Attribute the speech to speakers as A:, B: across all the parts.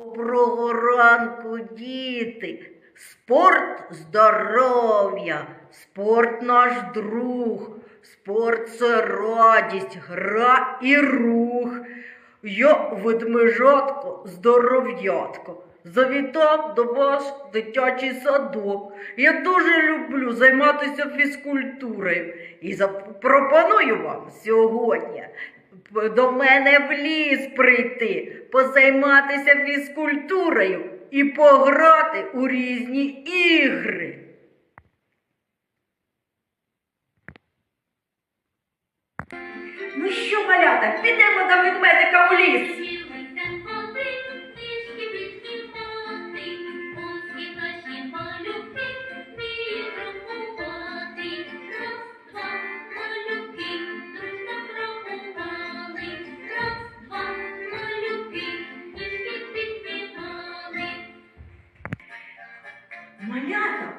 A: Доброго ранку, діти! Спорт здоров'я, спорт наш друг, спорт це радість, гра і рух. Я ведмежатко, здоров'ятко, завітав до вас в дитячий садок. Я дуже люблю займатися фізкультурою і запропоную вам сьогодні до мене в ліс прийти, позайматися фізкультурою і пограти у різні ігри. Ну що, малята, підемо до ведмедика у ліс.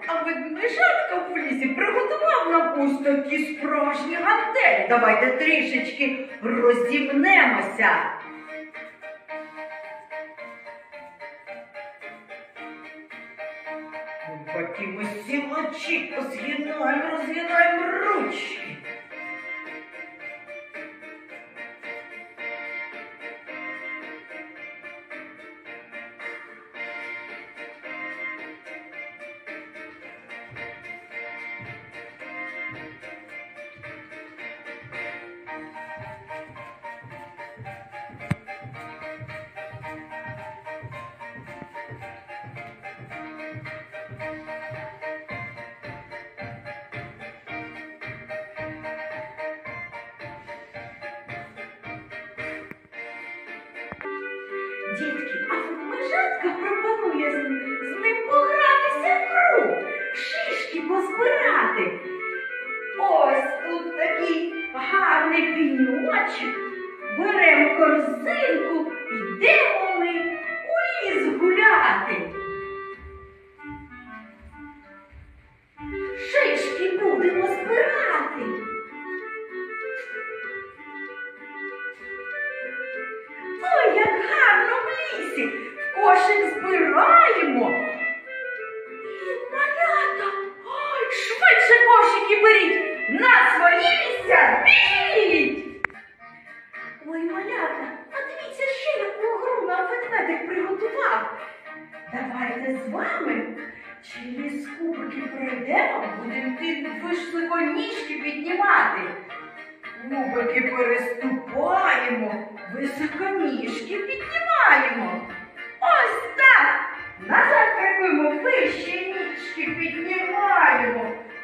A: А ведмежатка в лісі приготував нам ось такі справжні гантелі. Давайте трішечки розімнемося. Такі ми сілочі позгинаємо, розгинаємо ручки. Дітки, а ведмежатка пропонує з ним погратися в гру, шишки позбирати. Ось тут такий гарний піньочок. Беремо корзинку, йдемо швидше кошики беріть. На свої місця біть. Ой, малята, а дивіться ще яку гру нам ведмедик приготував. Давайте з вами через кубики пройдемо, будемо ті вишливоніжки піднімати. Кубики переступаємо, високоніжки піднімаємо. Ось так. Назад крокуємо, вище ніжки піднімаємо.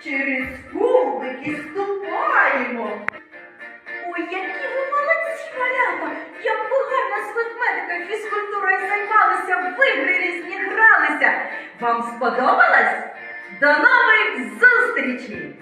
A: Через кубики ступаємо. Ой, які ви молодці, малята! Як ви гарно з ведмедика фізкультурою займалися, в ігри різні гралися. Вам сподобалось? До нових зустрічей!